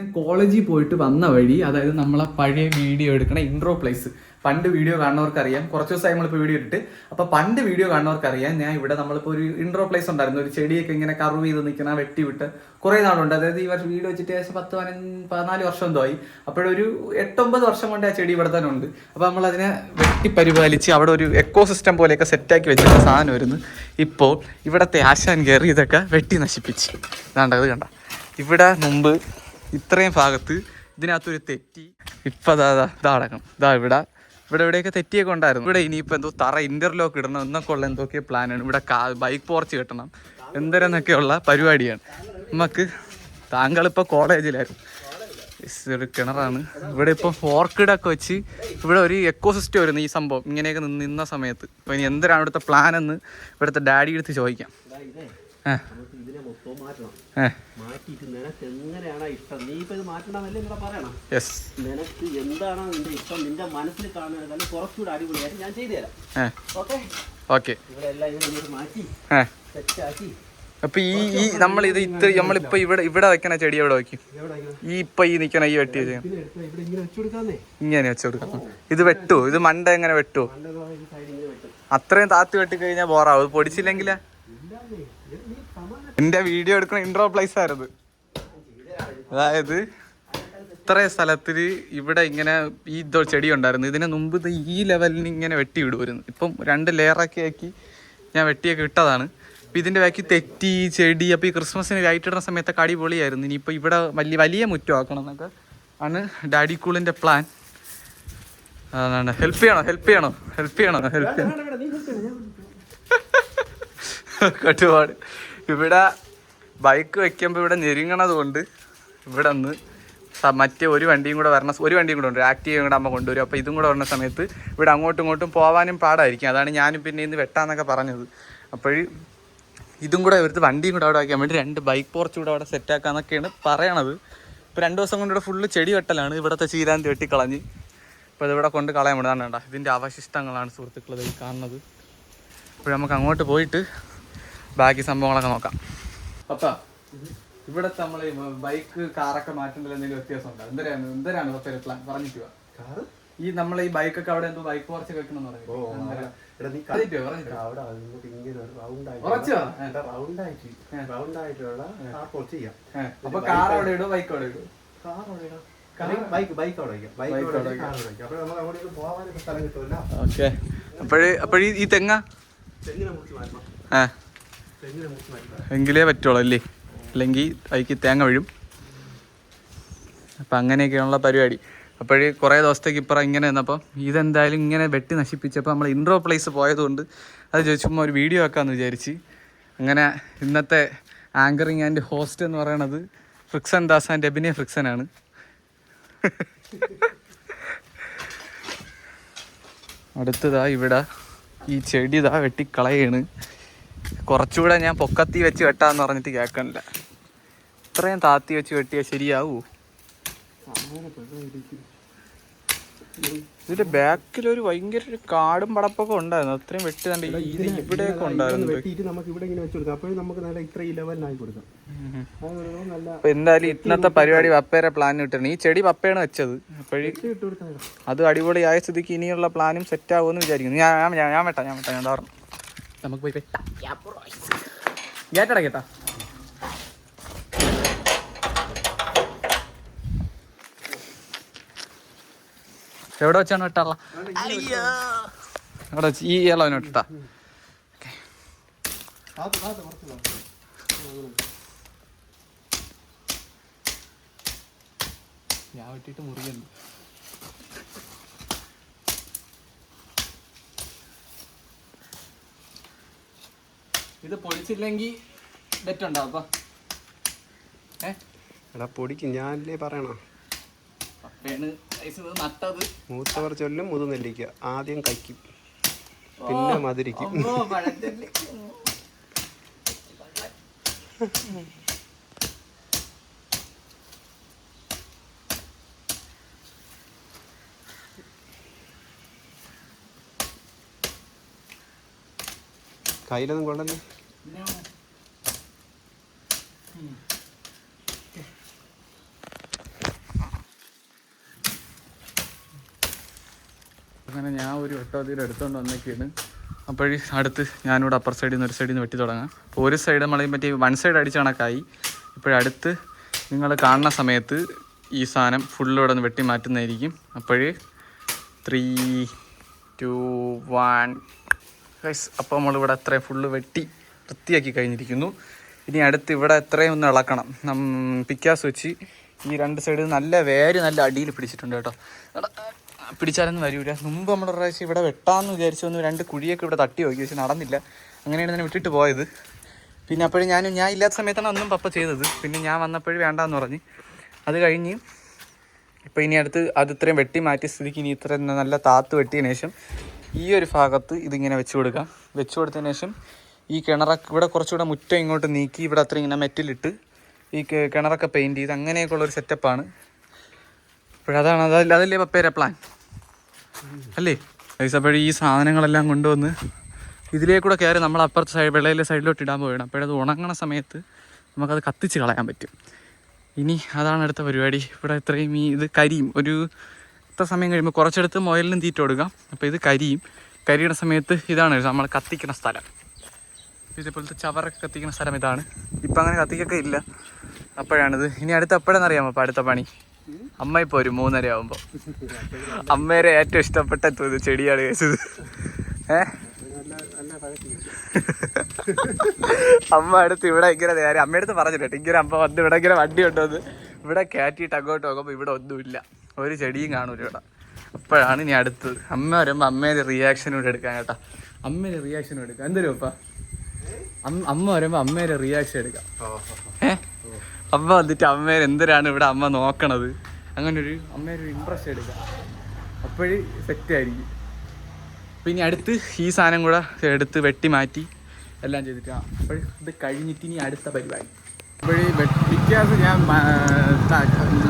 ഞാൻ കോളേജിൽ പോയിട്ട് വന്ന വഴി അതായത് നമ്മളെ പഴയ വീഡിയോ എടുക്കണ ഇൻട്രോ പ്ലേസ് പണ്ട് വീഡിയോ കാണുന്നവർക്കറിയാം. കുറച്ച് ദിവസമായി നമ്മളിപ്പോൾ വീഡിയോ ഇട്ടിട്ട്. അപ്പോൾ പണ്ട് വീഡിയോ കാണുന്നവർക്കറിയാം. ഞാൻ ഇവിടെ നമ്മളിപ്പോൾ ഒരു ഇൻട്രോ പ്ലേസ് ഉണ്ടായിരുന്നു. ഒരു ചെടിയൊക്കെ ഇങ്ങനെ കർവ് ചെയ്ത് നിൽക്കുന്ന വെട്ടി വിട്ട്. കുറേ നാളുണ്ട്. അതായത് ഈ വർഷം വീഡിയോ വെച്ചിട്ട് ഏകദേശം പത്ത് പതിനാല് വർഷം എന്തോ ആയി. അപ്പോഴൊരു എട്ടൊമ്പത് വർഷം കൊണ്ട് ആ ചെടി ഇവിടെ തന്നെ ഉണ്ട്. അപ്പോൾ നമ്മളതിനെ വെട്ടി പരിപാലിച്ച് അവിടെ ഒരു എക്കോ സിസ്റ്റം പോലെയൊക്കെ സെറ്റാക്കി വെച്ചിട്ട് സാധനം വരുന്നു ഇപ്പോൾ ഇവിടത്തെ ആശാൻ കയറി ഇതൊക്കെ വെട്ടി നശിപ്പിച്ച്. ഇതാണ്ട് അത് കണ്ട. ഇവിടെ മുമ്പ് ഇത്രയും ഭാഗത്ത് ഇതിനകത്തൊരു തെറ്റി. ഇപ്പം അതാ ഇതാ ഇവിടെ. ഇവിടെ ഇവിടെയൊക്കെ തെറ്റിയൊക്കെ ഉണ്ടായിരുന്നു. ഇവിടെ ഇനിയിപ്പോൾ എന്തോ തറ ഇന്റർലോക്ക് ഇടണം എന്നൊക്കെ ഉള്ള എന്തൊക്കെയോ പ്ലാനാണ് ഇവിടെ ബൈക്ക് പോർച്ച് കെട്ടണം. എന്തരെന്നൊക്കെയുള്ള പരിപാടിയാണ്. നമുക്ക് താങ്കൾ താങ്കളിപ്പോൾ കോളേജിലായിരുന്നു. ഒരു കിണറാണ്. ഇവിടെ ഇപ്പോൾ ഓർക്കിഡൊക്കെ വെച്ച് ഇവിടെ ഒരു എക്കോ സിസ്റ്റം വരുന്നു ഈ സംഭവം. ഇങ്ങനെയൊക്കെ നിന്ന് സമയത്ത്. അപ്പോൾ ഇനി എന്തിനാണ് ഇവിടുത്തെ പ്ലാൻ എന്ന് ഇവിടുത്തെ ഡാഡി എടുത്ത് ചോദിക്കാം. നമുക്ക് ഇതിനെ മൊത്തം മാറ്റണം. ഏ മാറ്റിയിട്ട് നിനക്ക് എങ്ങനെയാണ് ഇഷ്ടം? നീ ഇപ്പൊ ഇത് മാറ്റണമെന്നല്ലേ ഇവിടെ പറയണം? യെസ് നിനക്ക് എന്താണോ നിന്റെ ഇഷ്ടം? നിന്റെ മനസ്സിൽ കാണുന്നത് കുറച്ചുകൂടെ അടിപൊളിയായിട്ട് ഞാൻ ചെയ്തു തരാം. ഏ ഓക്കെ? ഓക്കെ. ഇവിടെ എല്ലാം ഇങ്ങനെ മാറ്റി സെറ്റാക്കി. അപ്പൊ ഈ ഈ നമ്മൾ ഇത് ഇത്ര നമ്മളിപ്പോ ഇവിടെ ഇവിടെ വെക്കണ ചെടി എവിടെ വെക്കും? ഈ ഇപ്പൊ ഈ നിക്കണ ഈ വെട്ടി വെച്ച ഇങ്ങനെ വെച്ചു കൊടുക്കാന്നേ. ഇങ്ങനെ വെച്ച് ഇത് വെട്ടുവോ ഇത് മണ്ട എങ്ങനെ വെട്ടുവോ അത്രയും താത്തി വെട്ടി കഴിഞ്ഞാൽ ബോറാവും പൊടിച്ചില്ലെങ്കിലേ എന്റെ വീഡിയോ എടുക്കുന്ന ഇൻട്രോ പ്ലേസ് ആയിരുന്നു അതായത് ഇത്ര സ്ഥലത്തിൽ ഇവിടെ ഇങ്ങനെ ഈ ഇതോ ചെടി ഉണ്ടായിരുന്നു. ഇതിന് മുമ്പ് ഇത് ഈ ലെവലിന് ഇങ്ങനെ വെട്ടി വിടുമായിരുന്നു ഇപ്പം രണ്ട് ലെയറൊക്കെ ആക്കി ഞാൻ വെട്ടിയൊക്കെ ഇട്ടതാണ്. അപ്പം ഇതിന്റെ ബാക്കി തെറ്റി ചെടി അപ്പോൾ ഈ ക്രിസ്മസിന് ലൈറ്റ് ഇടുന്ന സമയത്തൊക്കെ അടിപൊളിയായിരുന്നു. ഇനിയിപ്പോൾ ഇവിടെ വലിയ വലിയ മുറ്റം ആക്കണം എന്നൊക്കെ ആണ് ഡാഡി കൂളിന്റെ പ്ലാൻ അതാണ് ഹെൽപ്പ് ചെയ്യണോ? ഹെൽപ്പ് ചെയ്യണോ? ഹെൽപ്പ് ചെയ്യണോ? ഹെൽപ്പ് ചെയ്യണം? കട്ടുപാട്. ഇവിടെ ബൈക്ക് വെക്കുമ്പോൾ ഇവിടെ ഞെരുങ്ങണത് കൊണ്ട് ഇവിടെ നിന്ന് മറ്റേ ഒരു വണ്ടിയും കൂടെ വരണ ഒരു വണ്ടിയും കൂടെ ഉണ്ട്. ആക്റ്റീവ് കൂടെ അമ്മ കൊണ്ടുവരും. അപ്പോൾ ഇതും കൂടെ വരുന്ന സമയത്ത് ഇവിടെ അങ്ങോട്ടും ഇങ്ങോട്ടും പോകാനും പാടായിരിക്കും. അതാണ് ഞാനും പിന്നെ ഇന്ന് വെട്ടാന്നൊക്കെ പറഞ്ഞത്. അപ്പോഴും ഇതും കൂടെ ഇവിടുത്തെ വണ്ടിയും കൂടെ അവിടെ വയ്ക്കാൻ വേണ്ടി രണ്ട് ബൈക്ക് പോർച്ച് കൂടെ അവിടെ സെറ്റാക്കാന്നൊക്കെയാണ് പറയണത്. ഇപ്പോൾ രണ്ട് ദിവസം കൊണ്ട് ഇവിടെ ഫുള്ള് ചെടി വെട്ടലാണ്. ഇവിടുത്തെ ചീരാന്തി വെട്ടിക്കളഞ്ഞ്. ഇപ്പോൾ ഇതിവിടെ കൊണ്ട് കളയാൻ വിടാൻ വേണ്ട ഇതിന്റെ അവശിഷ്ടങ്ങളാണ് സുഹൃത്തുക്കൾ ഈ കാണുന്നത്. അപ്പോൾ നമുക്ക് അങ്ങോട്ട് പോയിട്ട് ബാക്കി സംഭവങ്ങളൊക്കെ നോക്കാം. പപ്പ ഇവിടെ നമ്മൾ ബൈക്ക് കാറൊക്കെ മാറ്റുന്നതിൽ എന്തെങ്കിലും വ്യത്യാസം ഉണ്ടോ എന്തരാണ് എന്തരാണ് പപ്പ പ്ലാൻ. കാറ്? ഈ നമ്മൾ ഈ ബൈക്കൊക്കെ അവിടെ എന്തോ ബൈക്ക് കുറച്ച് വെക്കണം അപ്പൊ കാർ അവിടെ ഇടും. ബൈക്ക് അവിടെ ഇടും അപ്പോഴേ അപ്പോഴീ ഈ തെങ്ങ? തെങ്ങിനെ മുറിച്ച് മാറ്റണം. എങ്കിലേ പറ്റുള്ളൂ അല്ലേ? അല്ലെങ്കിൽ അതിക്ക് തേങ്ങ വീഴും. അപ്പം അങ്ങനെയൊക്കെയാണുള്ള പരിപാടി. അപ്പോഴേ കുറേ ദിവസത്തേക്ക് ഇപ്പുറം ഇങ്ങനെ നിന്നപ്പോൾ ഇതെന്തായാലും ഇങ്ങനെ വെട്ടി നശിപ്പിച്ചപ്പോൾ നമ്മൾ ഇൻട്രോ പ്ലേസ് പോയതുകൊണ്ട് അത് ചോദിച്ചുമ്പോൾ ഒരു വീഡിയോ ആക്കാമെന്ന് വിചാരിച്ച് അങ്ങനെ ഇന്നത്തെ ആങ്കറിങ് ആൻഡ് ഹോസ്റ്റ് എന്ന് പറയണത് ഫ്രിക്സൻ ദാസ് ആൻഡ് അഭിനയ ഫ്രിക്സനാണ്. അടുത്തതാ ഇവിടെ ഈ ചെടി ഇതാ വെട്ടിക്കളയാണ്. കുറച്ചുകൂടെ ഞാൻ പൊക്കത്തി വെച്ച് വെട്ടാന്ന് പറഞ്ഞിട്ട് കേൾക്കണില്ല. ഇത്രയും താത്തി വെച്ച് വെട്ടിയാൽ ശരിയാവൂ? ഇതിന്റെ ബാക്കിൽ ഒരു ഭയങ്കര ഒരു കാടും പടപ്പൊക്കെ ഉണ്ടായിരുന്നു. അത്രയും വെട്ടി തന്നെ ഇത് ഇവിടെയൊക്കെ ഉണ്ടായിരുന്നു. അപ്പൊ എന്തായാലും ഇന്നത്തെ പരിപാടി പപ്പയുടെ പ്ലാൻ കിട്ടണം ഈ ചെടി പപ്പയാണ് വെച്ചത്. അപ്പോഴി അത് അടിപൊളിയായ സ്ഥിതിക്ക് ഇനിയുള്ള പ്ലാനും സെറ്റ് ആവുമെന്ന് വിചാരിക്കുന്നു. ഞാൻ ഞാൻ- വെട്ടാ ഞാൻ വെട്ടാം ഞാൻ പറഞ്ഞു നമുക്ക് പോയി വെട്ടാം ഗേറ്റട കേട്ടാ എവിടെ വെച്ചാണ് വെട്ടാറുള്ള? എവിടെ വെച്ച്? ഈ ഇളവനെ വെട്ടാ. ഞാൻ വെട്ടിയിട്ട് മുറിയുന്നു. ഇത് പൊടിച്ചില്ലെങ്കിൽ അപ്പൊ ഏ? എടാ പൊടിക്ക് ഞാനല്ലേ പറയണോ? നട്ടത്. മൂത്തവർ ചൊല്ലും മുതുനെല്ലിക്ക ആദ്യം കയ്ക്കും പിന്നെ മധുരിക്കും. കയ്യിലൊന്നും കൊണ്ടല്ലേ അങ്ങനെ ഞാൻ ഒരു ഒട്ടോ അതിൽ എടുത്തുകൊണ്ട് വന്നൊക്കെയാണ് അപ്പോഴേ അടുത്ത് ഞാനിവിടെ അപ്പർ സൈഡിൽ നിന്ന് ഒരു സൈഡിൽ നിന്ന് വെട്ടി തുടങ്ങാം. അപ്പോൾ ഒരു സൈഡ് നമ്മളെ പറ്റി വൺ സൈഡ് അടിച്ച് കണക്കായി. ഇപ്പോഴടുത്ത് നിങ്ങൾ കാണുന്ന സമയത്ത് ഈ സാധനം ഫുള്ളിവിടെ നിന്ന് വെട്ടി മാറ്റുന്നതായിരിക്കും. അപ്പോഴേ ത്രീ ടു വൺ ഗൈസ് അപ്പോൾ നമ്മളിവിടെ അത്രയും ഫുള്ള് വെട്ടി വൃത്തിയാക്കി കഴിഞ്ഞിരിക്കുന്നു. ഇനി അടുത്ത് ഇവിടെ എത്രയും ഒന്ന് ഇളക്കണം. പിക്കാസ് വെച്ച് ഈ രണ്ട് സൈഡിൽ നല്ല വേര് നല്ല അടിയിൽ പിടിച്ചിട്ടുണ്ട് കേട്ടോ. പിടിച്ചാലൊന്നും വരൂല. മുമ്പ് നമ്മൾ പ്രാവശ്യം ഇവിടെ വെട്ടാമെന്ന് വിചാരിച്ചു ഒന്ന് രണ്ട് കുഴിയൊക്കെ ഇവിടെ തട്ടി നോക്കി പക്ഷെ നടന്നില്ല. അങ്ങനെയാണ് തന്നെ വിട്ടിട്ട് പോയത്. പിന്നെ അപ്പോഴും ഞാൻ ഞാൻ ഇല്ലാത്ത സമയത്താണ് അന്നും പപ്പ ചെയ്തത്. പിന്നെ ഞാൻ വന്നപ്പോഴും വേണ്ടാന്ന് പറഞ്ഞ്. അത് കഴിഞ്ഞ് ഇപ്പോൾ ഇനി അടുത്ത് അത് ഇത്രയും വെട്ടി മാറ്റിയ സ്ഥിതിക്ക് ഇനി ഇത്ര നല്ല താത്ത് വെട്ടിയതിന് ശേഷം ഈ ഒരു ഭാഗത്ത് ഇതിങ്ങനെ വെച്ച് കൊടുക്കാം. വെച്ച് കൊടുത്തതിന് ശേഷം ഈ കിണറൊക്കെ ഇവിടെ കുറച്ചുകൂടെ മുറ്റം ഇങ്ങോട്ട് നീക്കി ഇവിടെ അത്ര ഇങ്ങനെ മെറ്റിലിട്ട് ഈ കിണറൊക്കെ പെയിന്റ് ചെയ്ത് അങ്ങനെയൊക്കെ ഉള്ളൊരു സെറ്റപ്പാണ് അപ്പോഴതാണ് അതല്ല അതല്ലേ പപ്പേരെ പ്ലാൻ അല്ലേ? അപ്പോഴേ ഈ സാധനങ്ങളെല്ലാം കൊണ്ടുവന്ന് ഇതിലേക്കൂടെ കയറി നമ്മൾ അപ്പുറത്തെ സൈഡ് വെള്ളയിലെ സൈഡിലോട്ട് ഇടാൻ പോവുകയാണ്. അപ്പോഴത് ഉണങ്ങണ സമയത്ത് നമുക്കത് കത്തിച്ച് കളയാൻ പറ്റും. ഇനി അതാണ് അടുത്ത പരിപാടി. ഇവിടെ ഇത്രയും ഈ ഇത് കരിയും ഒരു ഇത്ര സമയം കഴിയുമ്പോൾ കുറച്ചെടുത്ത് മുയലിനും തീറ്റ കൊടുക്കാം. അപ്പോൾ ഇത് കരിയും. കരിയുടെ സമയത്ത് ഇതാണ് നമ്മൾ കത്തിക്കുന്ന സ്ഥലം. ഇതേപോലത്തെ ചവറൊക്കെ കത്തിക്കുന്ന സ്ഥലം ഇതാണ്. ഇപ്പം അങ്ങനെ കത്തിക്കൊക്കെ ഇല്ല. അപ്പോഴാണിത്. ഇനി അടുത്ത എപ്പോഴെന്നറിയാമോ അപ്പോൾ അടുത്ത പണി. അമ്മ ഇപ്പോൾ ഒരു മൂന്നര ആകുമ്പോൾ അമ്മേരെ ഏറ്റവും ഇഷ്ടപ്പെട്ട ഇത് ചെടിയാണ് കഴിച്ചത് ഏ? അമ്മ അടുത്ത് ഇവിടെ ഇങ്ങനെ നേരെ. അമ്മയടുത്ത് പറഞ്ഞിട്ടുണ്ട് ഇങ്ങനെ അമ്മ വന്ന് ഇവിടെ ഇങ്ങനെ വണ്ടി കൊണ്ടുവന്ന് ഇവിടെ കയറ്റിയിട്ട് അങ്ങോട്ട് നോക്കുമ്പോൾ ഇവിടെ ഒന്നുമില്ല. ഒരു ചെടിയും കാണൂല ഇവിടെ അപ്പോഴാണ് ഇനി അടുത്തത്. അമ്മ വരുമ്പോൾ അമ്മേന്റെ റിയാക്ഷൻ ഇവിടെ എടുക്കാൻ കേട്ടാ. അമ്മേന്റെ റിയാക്ഷൻ എടുക്കാം. എന്തൊരു അപ്പ അമ്മ വരുമ്പോൾ അമ്മേന്റെ റിയാക്ഷൻ എടുക്കാം. ഏ? അമ്മ വന്നിട്ട് അമ്മേരെ എന്തിനാണ് ഇവിടെ അമ്മ നോക്കണത്? അങ്ങനെ ഒരു അമ്മേരെ ഒരു ഇമ്പ്രഷൻ എടുക്കാം. അപ്പോഴ് സെറ്റ് ആയിരിക്കും. പിന്നെ ഇനി അടുത്ത് ഈ സാധനം കൂടെ എടുത്ത് വെട്ടി മാറ്റി എല്ലാം ചെയ്തിട്ട് അപ്പോൾ ഇത് കഴിഞ്ഞിട്ട് ഇനി അടുത്ത പരിപാടി. അപ്പോഴീ പിക്കാസ് ഞാൻ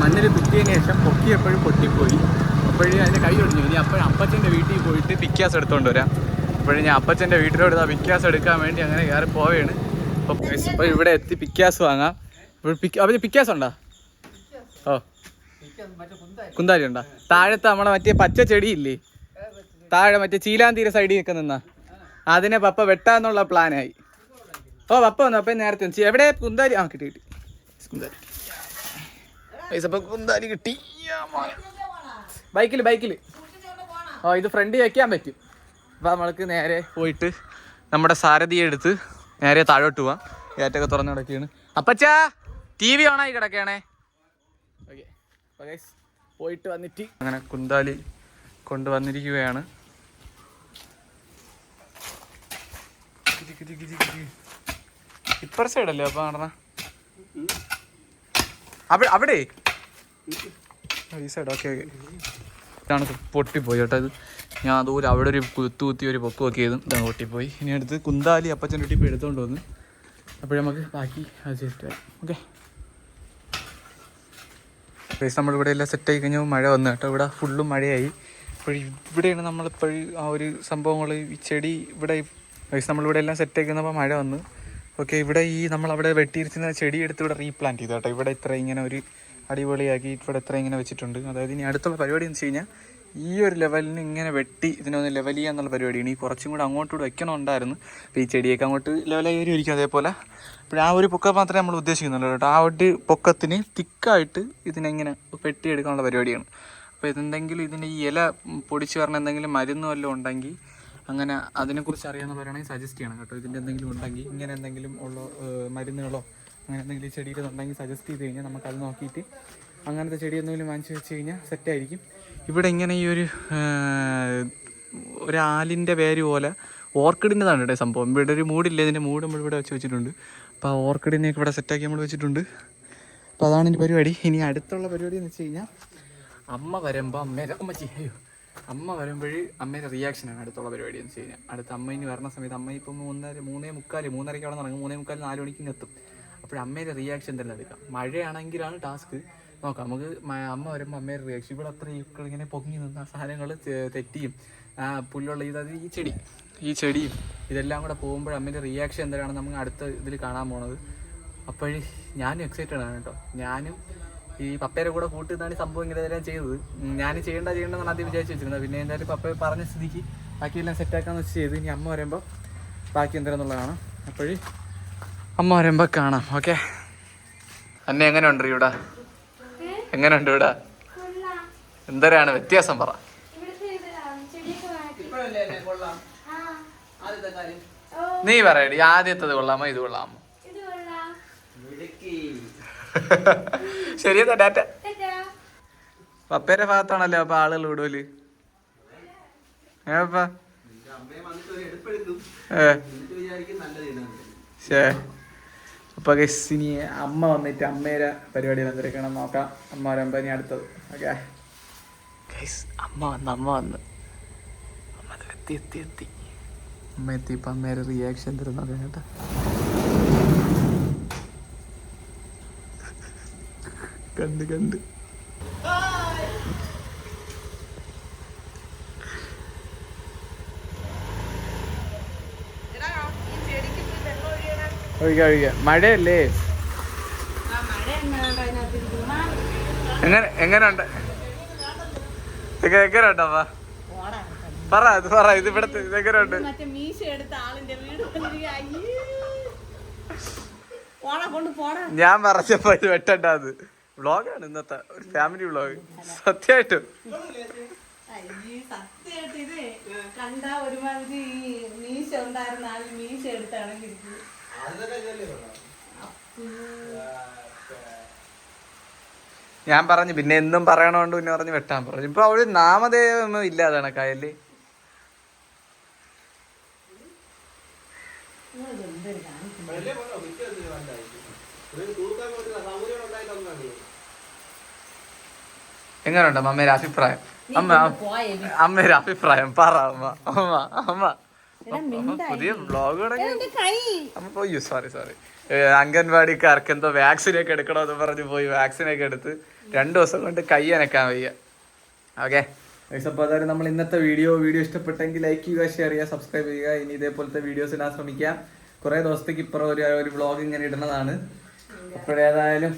മണ്ണിൽ കുത്തിയതിന് ശേഷം പൊക്കിയപ്പോഴും പൊട്ടിപ്പോയി. അപ്പോഴേ അതിന്റെ കൈ ഒടിഞ്ഞു. ഇനി അപ്പോഴും അപ്പച്ചന്റെ വീട്ടിൽ പോയിട്ട് പിക്കാസ് എടുത്തുകൊണ്ട് വരാം. അപ്പോഴും ഞാൻ അപ്പച്ചന്റെ വീട്ടിലോട്ട് ആ പിക്കാസ് എടുക്കാൻ വേണ്ടി അങ്ങനെ കയറി പോവുകയാണ് അപ്പോൾ ഇവിടെ എത്തി പിക്കാസ് വാങ്ങാം. ഇപ്പോൾ പിക്ക് പിക്കാസ് ഉണ്ടോ? ഓ. കുന്താരി ഉണ്ടോ? താഴത്ത് നമ്മളെ മറ്റേ പച്ച ചെടിയില്ലേ? താഴെ മറ്റേ ചീലാന്തീര സൈഡിൽ നിൽക്കുന്ന അതിനെ പപ്പ വെട്ടാന്നുള്ള പ്ലാനായി ഓ പപ്പ വന്നു അപ്പം നേരത്തെ വന്നു. എവിടെ? കുന്താരി. ആ കിട്ടി കിട്ടി. കുന്താരി. പൈസ കുന്താരി കിട്ടി. ബൈക്കിൽ ബൈക്കിൽ ഓ ഇത് ഫ്രണ്ട് വെക്കാൻ പറ്റും. അപ്പം നമ്മൾക്ക് നേരെ പോയിട്ട് നമ്മുടെ സാരഥിയെ എടുത്ത് നേരെ താഴോട്ട് പോവാം. ഏറ്റൊക്കെ തുറന്ന് കിടക്കുകയാണ്. അപ്പച്ചാ ടി വി ഓണായി കിടക്കുകയാണേ. ഓക്കെ. പോയിട്ട് വന്നിട്ട് അങ്ങനെ കുന്താലി കൊണ്ടുവന്നിരിക്കുകയാണ്. ഇപ്പർ സൈഡല്ലേ അപ്പൊ നടന്ന? അവിടെ അവിടെ. ഈ സൈഡ് ഓക്കെ ഓക്കെ ഇതാണ് പൊട്ടിപ്പോയി കേട്ടോ ഇത്. ഞാൻ അതുപോലെ അവിടെ ഒരു കുത്തു കുത്തി ഒരു പൊക്ക് ഒക്കെ ചെയ്തും ഇതാണ് പൊട്ടിപ്പോയി. ഇനി അടുത്ത് കുന്താലി അപ്പച്ചൻ കുട്ടി പോയി എടുത്തുകൊണ്ട് വന്ന് അപ്പോഴേ നമുക്ക് ബാക്കി അത് വരാം ഓക്കെ ഗൈസ് നമ്മളിവിടെ എല്ലാം സെറ്റ് ആയി കഴിഞ്ഞാൽ മഴ വന്നു കേട്ടോ. ഇവിടെ ഫുള്ളും മഴയായി. അപ്പോഴും ഇവിടെയാണ് നമ്മളിപ്പോഴും ആ ഒരു സംഭവങ്ങൾ. ഈ ചെടി ഇവിടെ ഗൈസ് നമ്മളിവിടെ എല്ലാം സെറ്റ് കഴിഞ്ഞപ്പോൾ മഴ വന്നു. ഓക്കെ ഇവിടെ ഈ നമ്മൾ അവിടെ വെട്ടിയിരിക്കുന്ന ചെടി എടുത്ത് ഇവിടെ റീപ്ലാന്റ് ചെയ്തു കേട്ടോ. ഇവിടെ ഇത്ര ഇങ്ങനെ ഒരു അടിപൊളിയാക്കി ഇവിടെ ഇത്ര ഇങ്ങനെ വെച്ചിട്ടുണ്ട്. അതായത് ഇനി അടുത്തുള്ള പരിപാടി എന്ന് വെച്ച് കഴിഞ്ഞാൽ ഈ ഒരു ലെവലിന് ഇങ്ങനെ വെട്ടി ഇതിനൊന്ന് ലെവൽ ചെയ്യാന്നുള്ള പരിപാടിയാണ്. ഈ കുറച്ചും കൂടെ അങ്ങോട്ടും കൂടെ വെക്കണമുണ്ടായിരുന്നു അപ്പോൾ ഈ ചെടിയൊക്കെ അങ്ങോട്ട് ലെവലായി വരുമായിരിക്കും അതേപോലെ. അപ്പോൾ ആ ഒരു പൊക്കം മാത്രമേ നമ്മൾ ഉദ്ദേശിക്കുന്നുള്ളൂ കേട്ടോ. ആ ഒരു പൊക്കത്തിന് തിക്കായിട്ട് ഇതിനെങ്ങനെ വെട്ടിയെടുക്കാനുള്ള പരിപാടിയാണ്. അപ്പോൾ ഇതെന്തെങ്കിലും ഇതിന്റെ ഈ ഇല പൊടിച്ച് പറഞ്ഞ എന്തെങ്കിലും മരുന്ന് വല്ലതും ഉണ്ടെങ്കിൽ അങ്ങനെ അതിനെക്കുറിച്ച് അറിയാമെന്നുള്ളവരാണെങ്കിൽ സജസ്റ്റ് ചെയ്യണം കേട്ടോ. ഇതിന്റെ എന്തെങ്കിലും ഉണ്ടെങ്കിൽ ഇങ്ങനെ എന്തെങ്കിലും ഉള്ള മരുന്നുകളോ അങ്ങനെ എന്തെങ്കിലും ചെടിയിൽ ഉണ്ടെങ്കിൽ സജസ്റ്റ് ചെയ്ത് കഴിഞ്ഞാൽ നമുക്കത് നോക്കിയിട്ട് അങ്ങനത്തെ ചെടി എന്തെങ്കിലും വാങ്ങിച്ച് വെച്ച് കഴിഞ്ഞാൽ സെറ്റായിരിക്കും ഇവിടെ ഇങ്ങനെ ഈ ഒരു ഒരാലിന്റെ പേര് പോലെ ഓർക്കിഡിന്റെതാണ് കേട്ടോ സംഭവം. ഇവിടെ ഒരു മൂടില്ല ഇതിന്റെ മൂട് നമ്മൾ ഇവിടെ വെച്ച് വെച്ചിട്ടുണ്ട്. അപ്പോൾ ആ ഓർക്കിഡിനെയൊക്കെ ഇവിടെ സെറ്റാക്കി നമ്മൾ വെച്ചിട്ടുണ്ട്. അപ്പോൾ അതാണ് ഇതിന്റെ പരിപാടി. ഇനി അടുത്തുള്ള പരിപാടി എന്ന് വെച്ച് കഴിഞ്ഞാൽ അമ്മ വരുമ്പോൾ അമ്മേരെ അമ്മ അയ്യോ അമ്മ വരുമ്പോഴേ അമ്മയുടെ റിയാക്ഷനാണ് അടുത്തുള്ള പരിപാടി എന്ന് വെച്ച് കഴിഞ്ഞാൽ അടുത്ത അമ്മ ഇനി വരുന്ന സമയത്ത് അമ്മ ഇപ്പം മൂന്നര മൂന്നേ മുക്കാൽ മൂന്നരയ്ക്ക് അവിടെ നടക്കും. മൂന്നേ മുക്കാൽ നാല് മണിക്ക് എത്തും. അപ്പോൾ അമ്മേന്റെ റിയാക്ഷൻ തന്നെ എടുക്കാം. മഴയാണെങ്കിലാണ് ടാസ്ക് നോക്കാം. നമുക്ക് അമ്മ വരുമ്പോൾ അമ്മേന്റെ റിയാക്ഷൻ ഇവിടെ അത്ര ഈ ഇങ്ങനെ പൊങ്ങി നിന്ന സാധനങ്ങൾ തെറ്റിയും പുല്ലുള്ള ഇത് അത് ഈ ചെടി ഈ ചെടിയും ഇതെല്ലാം കൂടെ പോകുമ്പോൾ അമ്മേന്റെ റിയാക്ഷൻ എന്താണ് നമുക്ക് അടുത്ത ഇതിൽ കാണാൻ പോണത്. അപ്പോഴേ ഞാനും എക്സൈറ്റഡ് ആണ് കേട്ടോ. ഞാനും ഈ പപ്പയുടെ കൂടെ കൂട്ടുന്നാണ് ഈ സംഭവം ഇങ്ങനെ എല്ലാം ചെയ്തത്. ഞാൻ ചെയ്യേണ്ട ചെയ്യേണ്ടെന്നാണ് ആദ്യം വിചാരിച്ചു വെച്ചിരുന്നത്. പിന്നെ എന്തായാലും പപ്പ പറഞ്ഞ സ്ഥിതിക്ക് ബാക്കിയെല്ലാം സെറ്റാക്കാന്ന് വെച്ച് ചെയ്ത് ഇനി അമ്മ വരുമ്പോൾ ബാക്കി എന്തിനാന്നുള്ളതാണ് അപ്പോഴേ അമ്മ വരുമ്പോൾ കാണാം. ഓക്കെ അന്നെ എങ്ങനെയുണ്ട് ഇവിടെ? എങ്ങനെയുണ്ട് ഇവിടെ? എന്തരാണ് വ്യത്യാസം പറ. നീ പറയടി. ആദ്യത്തത് കൊള്ളാമോ ഇത് കൊള്ളാമോ? ശരിയെന്നാ ഡാറ്റ പപ്പേരെ ഭാഗത്താണല്ലോ അപ്പൊ ആളുകൾ വിടൂൽ ഏപ്പാ ഏ. അപ്പൊ ഇനി അമ്മ വന്നിട്ട് അമ്മേരെ പരിപാടി എന്തൊക്കെയാണ് നോക്കാം. അമ്മ വരുമ്പോ ഇനി അടുത്തത്. ഓക്കെ അമ്മ വന്ന് അമ്മ വന്ന്. അമ്മ എത്തി എത്തി എത്തി. അമ്മ എത്തി ഇപ്പൊ അമ്മേരെ റിയാക്ഷൻ തരുന്നത് കേട്ടാ. കണ്ട് കണ്ട്. മഴയല്ലേ? എങ്ങനെ എങ്ങനെയുണ്ട് എങ്ങനെയുണ്ടോ പറ ഇത് പറ ഇത് ഇവിടത്തെ ഇത് എങ്ങനെയുണ്ട് മീശ എടുത്ത ആളിന്റെ വീട് വന്നിരിക്കുക. അയ്യേ. പോടാ കൊണ്ട് പോടാ. ഞാൻ പറഞ്ഞപ്പോ ഇത് വെട്ടണ്ടാത് വ്ളോഗാണ് ഇന്നത്തെ ഒരു ഫാമിലി വ്ളോഗ്. സത്യമായിട്ടും അയ്യേ സത്യമായിട്ട് ഇത് കണ്ട ഒരുമാതിരി ഈ മീശ ഉണ്ടായിരുന്ന ആൾ മീശ എടുത്താണ് കിരിക്കുന്നത് ഞാൻ പറഞ്ഞു പിന്നെ എന്നും പറയണോണ്ട് പിന്നെ പറഞ്ഞു വെട്ടാൻ പറഞ്ഞു. ഇപ്പൊ അവർ നാമധേയം ഇല്ലാതാണ് കായൽ എങ്ങനെയുണ്ട് അമ്മയുടെ അഭിപ്രായം? അമ്മ പോയേ അമ്മയുടെ അഭിപ്രായം പറ അമ്മ. അമ്മ അമ്മ. പുതിയ ബ്ലോഗ് തുടങ്ങി. സോറി സോറി അംഗൻവാടിക്കാർക്ക് എന്തോ വാക്സിനൊക്കെ എടുക്കണമെന്ന് പറഞ്ഞു പോയി വാക്സിനൊക്കെ എടുത്ത് രണ്ടു ദിവസം കൊണ്ട് കൈ അനക്കാൻ വയ്യ. ഓക്കെ അപ്പോൾ അതായത് നമ്മൾ ഇന്നത്തെ വീഡിയോ വീഡിയോ ഇഷ്ടപ്പെട്ടെങ്കിൽ ലൈക്ക് ചെയ്യുക ഷെയർ ചെയ്യുക സബ്സ്ക്രൈബ് ചെയ്യുക. ഇനി ഇതേപോലത്തെ വീഡിയോസ് ഇടാൻ ശ്രമിക്കാം. കുറേ ദിവസത്തേക്ക് ഇപ്പുറം ഒരു ഒരു വ്ളോഗ് ഇങ്ങനെ ഇടുന്നതാണ്. അപ്പോഴേതായാലും